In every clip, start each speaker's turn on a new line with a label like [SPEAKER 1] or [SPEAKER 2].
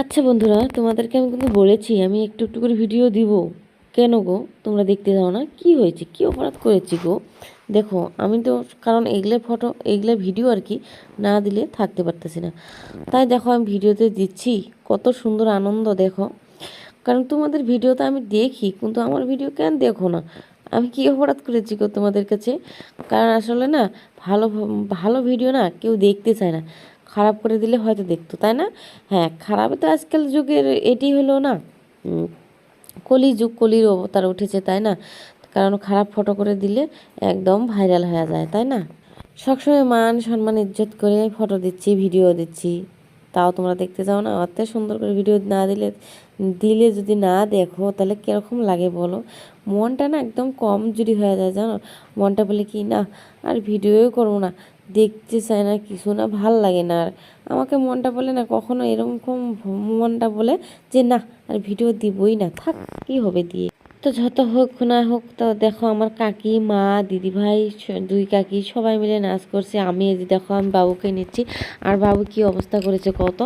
[SPEAKER 1] আচ্ছা বন্ধুরা, তোমাদেরকে আমি কিন্তু বলেছি, আমি একটু একটু করে ভিডিও দিব। কেন গো? তোমরা দেখতে যাও না? কি হয়েছে? কি অপরাধ করেছি গো? দেখো, আমি তো, কারণ এগুলো ফটো এগুলো ভিডিও আর কি না দিলে থাকতে পারতেছি না। তাই দেখো, আমি ভিডিওতে দিচ্ছি। কত সুন্দর আনন্দ, দেখো। কারণ তোমাদের ভিডিও তো আমি দেখি, কিন্তু আমার ভিডিও কেন দেখো না? আমি কী অপরাধ করেছি গো তোমাদের কাছে? কারণ আসলে না, ভালো ভালো ভিডিও না কেউ দেখতে চায় না। খারাপ করে দিলে হয়তো দেখতো, তাই না? হ্যাঁ খারাপ তো আজকাল যুগের এটি হলো না কলি যুগ, কলির অবতার উঠেছে, তাই না? কারণ খারাপ ফটো করে দিলে একদম ভাইরাল হয়ে যায়, তাই না? সবসময় মান, সম্মান, ইজ্জত করে ফটো দিচ্ছি ভিডিও দিচ্ছি। তাও তোমরা দেখতে চাও না? অত সুন্দর করে ভিডিও না দিলে দিলে যদি না দেখো, তাহলে কীরকম লাগে বলো? মনটা না একদম কম যদি হয়ে যায়, জানো? মনটা বলে কি, না, আর ভিডিওই করব না। দেখতে চায় না, কিছু না, ভালো লাগে না আর। আমাকে মনটা বলে না কখনো এরকম মনটা বলে যে, না, আর ভিডিও দিবই না। থাক, কি হবে দিয়ে? তো যত হোক না হোক, তো দেখো আমার কাকি, মা, দিদি ভাই দুই কাকি সবাই মিলে নাচ করছে। আমি এই যে দেখো, আমি বাবুকে নিচ্ছি। আর বাবু কি অবস্থা করেছে কত?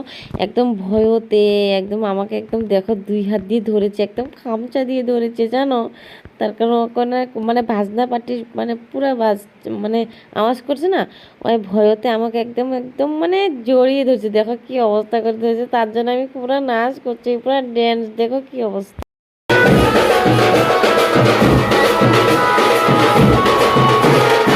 [SPEAKER 1] একদম ভয়তে, একদম আমাকে একদম দেখো দুই হাত দিয়ে ধরেছে, একদম খামচা দিয়ে ধরেছে, জানো? তার কারণ ওখানে মানে বাজনা পার্টি মানে পুরা বাজ মানে আওয়াজ করছে না? ওই ভয়তে আমাকে একদম একদম মানে জড়িয়ে ধরছে। দেখো কি অবস্থা করে ধরেছে। তার জন্য আমি পুরো নাচ করছি, পুরো ড্যান্স দেখো কি অবস্থা। はあ。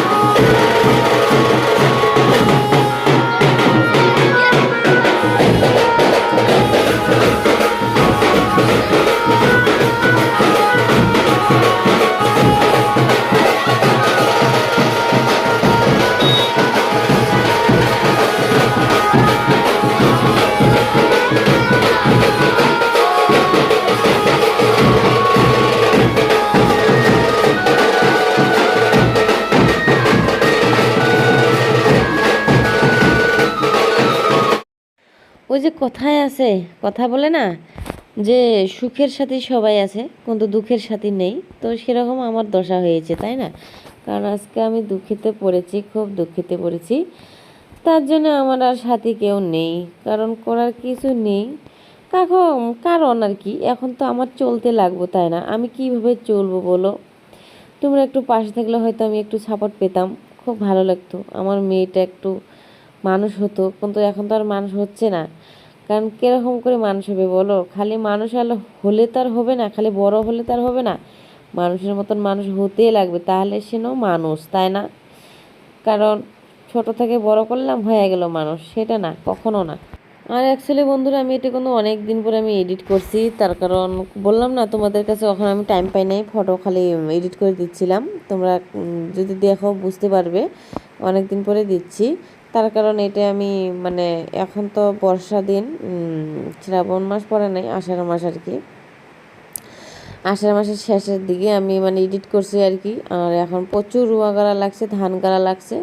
[SPEAKER 1] ওই যে কথায় আছে, কথা বলে না, যে সুখের সাথে সবাই আছে, কিন্তু দুঃখের সাথে নেই। তো সেরকম আমার দশা হয়েছে, তাই না? কারণ আজকে আমি দুঃখিতে পড়েছি, খুব দুঃখিতে পড়েছি। তার জন্য আমার আর সাথী কেউ নেই, কারণ করার কিছু নেই। কারণ কারণ আর কি, এখন তো আমার চলতে লাগবো, তাই না? আমি কীভাবে চলবো বলো? তোমরা একটু পাশে থাকলে হয়তো আমি একটু সাপোর্ট পেতাম, খুব ভালো লাগতো। আমার মেয়েটা একটু মানুষ হতো, কিন্তু এখন তো আর মানুষ হচ্ছে না। কারণ কীরকম করে মানুষ হবে বলো? খালি মানুষ হলে হলে তার হবে না, খালি বড় হলে তার হবে না। মানুষের মতন মানুষ হতেই লাগবে, তাহলে সেও মানুষ, তাই না? কারণ ছোট থেকে বড় করলাম, হয়ে গেল মানুষ, সেটা না, কখনো না। আর অ্যাকচুয়ালি বন্ধুরা, আমি এটা কিন্তু অনেক দিন পরে আমি এডিট করছি, তার কারণ বললাম না তোমাদের কাছে, ওখানে আমি টাইম পাই নাই ফটো খালি এডিট করে দিচ্ছিলাম। তোমরা যদি দেখো, বুঝতে পারবে অনেক দিন পরে দিচ্ছি। তার কারণ এটা আমি মানে এখন তো বর্ষা দিন শ্রাবণ মাস পরে নাই, আষাঢ় মাস আর কি। আষাঢ় মাসের শেষের দিকে আমি মানে এডিট করছি আর কি। আর এখন প্রচুর রুয়া গাড়া লাগছে, ধান গাড়া লাগছে।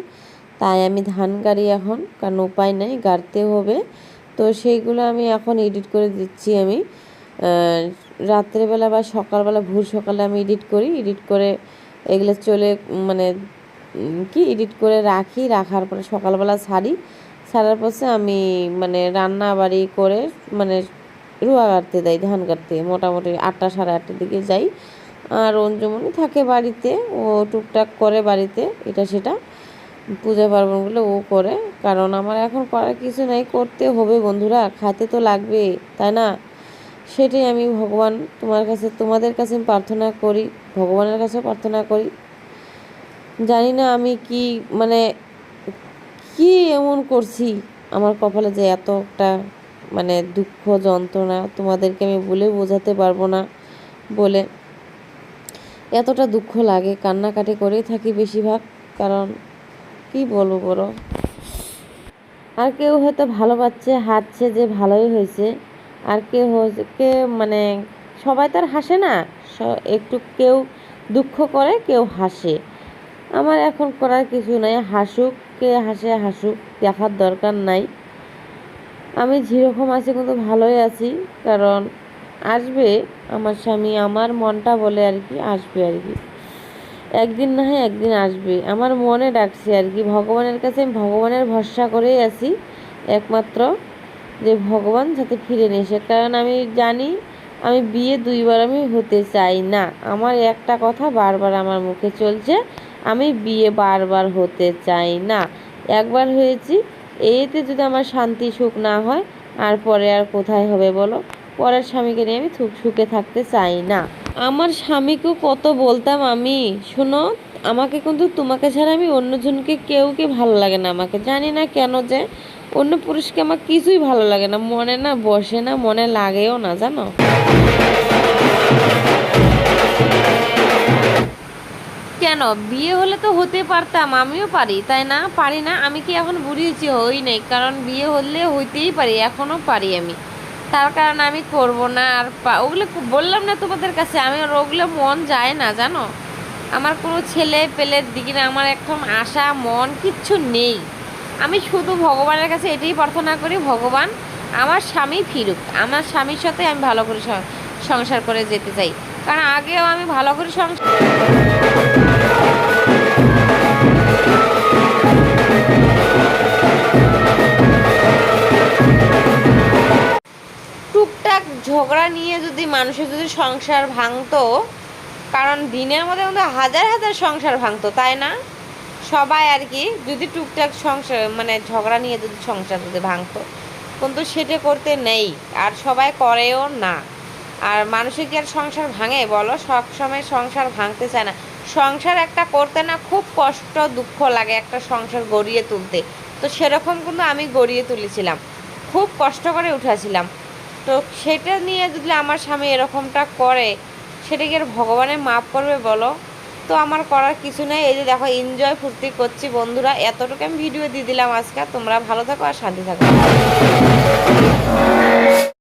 [SPEAKER 1] তাই আমি ধান গাড়ি এখন, কারণ উপায় নাই গাড়তে হবে। তো সেইগুলো আমি এখন এডিট করে দিচ্ছি আমি। রাত্রেবেলা বা সকালবেলা, ভোর সকালে আমি এডিট করি। এডিট করে এগুলো চলে মানে কি এডিট করে রাখি, রাখার পরে সকালবেলা ছাড়ি। ছাড়ার পরে আমি মানে রান্না বাড়ি করে মানে রুয়া কাটতে দেয় ধান কাটতে। মোটামুটি আটটা সাড়ে আটটার দিকে যাই। আর অঞ্জুমনি থাকে বাড়িতে, ও টুকটাক করে বাড়িতে, এটা সেটা। পূজা পার্বণগুলো ও করে, কারণ আমার এখন করার কিছু নাই, করতে হবে বন্ধুরা খাতে তো লাগবে, তাই না? সেটাই আমি ভগবান তোমার কাছে, তোমাদের কাছে প্রার্থনা করি, ভগবানের কাছে প্রার্থনা করি। জানি না আমি কি মানে কি এমন করছি? আমার কপালে যে এতটা মানে দুঃখ, যন্ত্রণা তোমাদেরকে আমি বলে বোঝাতে পারব না বলে এতটা দুঃখ লাগে। কান্নাকাটি করেই থাকি বেশিরভাগ, কারণ কি বলব বড় আর কেউ হয়তো ভালো পাচ্ছে হাঁটছে যে ভালোই হয়েছে। আর কেউ কে মানে সবাই তো আর হাসে না। একটু কেউ দুঃখ করে, কেউ হাসে। আমার এখন করার কিছু নাই। হাসুক, কে হাসে হাসুক, দেখার দরকার নাই। আমি যেরকম আছি কিন্তু ভালোই আছি, কারণ আসবে আমার স্বামী, আমার মনটা বলে আর কি, আসবে আর কি। একদিন না হয় একদিন আসবে। আমার মনে ডাকছে আর কি, ভগবানের কাছে আমি ভগবানের ভরসা করেই আছি একমাত্র যে ভগবান যাতে ফিরে নিয়ে এসে, কারণ আমি জানি আমি বিয়ে দুইবার আমি হতে চাই না। আমার একটা কথা বারবার আমার মুখে চলছে আমি বিয়ে বারবার হতে চাই না। একবার হয়েছি, এতে যদি আমার শান্তি সুখ না হয়, আর পরে আর কোথায় হবে বলো? পরের স্বামীকে নিয়ে আমি সুখ সুখে থাকতে চাই না। আমার স্বামীকেও কত বলতাম আমি? শোনো, আমাকে কিন্তু তোমাকে ছাড়া আমি অন্যজনকে কেউকে ভালো লাগে না আমাকে। জানি না কেন যে, অন্য পুরুষকে আমার কিছুই ভালো লাগে না। মনে না বসে না, মনে লাগেও না, জানো? কেন? বিয়ে হলে তো হতে পারতাম, আমিও পারি, তাই না? পারি না, আমি কি এখন বুড়ি হয়েছি? হই নাই, কারণ বিয়ে হলে হইতেই পারি, এখনও পারি আমি। তার কারণ আমি করব না, আর ওগুলো বললাম না তোমাদের কাছে, আমি আর ওগুলো মন যায় না, জানো? আমার কোনো ছেলে পেলের দিকে না, আমার এখন আশা, মন কিচ্ছু নেই। আমি শুধু ভগবানের কাছে এটাই প্রার্থনা করি, ভগবান আমার স্বামী ফিরুক, আমার স্বামীর সাথে আমি ভালো করে সংসার করে যেতে চাই। কারণ আগেও আমি ভালো করে সংসার ঝগড়া নিয়ে যদি মানুষের যদি সংসার ভাঙতো, কারণ দিনের মধ্যে মধ্যে হাজার হাজার সংসার ভাঙতো, তাই না? সবাই আর কি, যদি টুকটাক সংসার মানে ঝগড়া নিয়ে যদি সংসার যদি ভাঙতো, কিন্তু সেটা করতে নেই, আর সবাই করেও না। আর মানুষের কি আর সংসার ভাঙে বলো? সব সময় সংসার ভাঙতে চায় না। সংসার একটা করতে না খুব কষ্ট, দুঃখ লাগে একটা সংসার গড়িয়ে তুলতে। তো সেরকম কিন্তু আমি গড়িয়ে তুলেছিলাম। খুব কষ্ট করে উঠেছিলাম। তো সেটা নিয়ে যদি আমার স্বামী এরকমটা করে, সেটা কি আর ভগবানের মাফ করবে বলো? তো আমার করার কিছু নেই। এই যে দেখো এনজয় ফুর্তি করছি বন্ধুরা। এতটুকু আমি ভিডিও দিয়ে দিলাম আজকে। তোমরা ভালো থাকো আর শান্তি থাকো।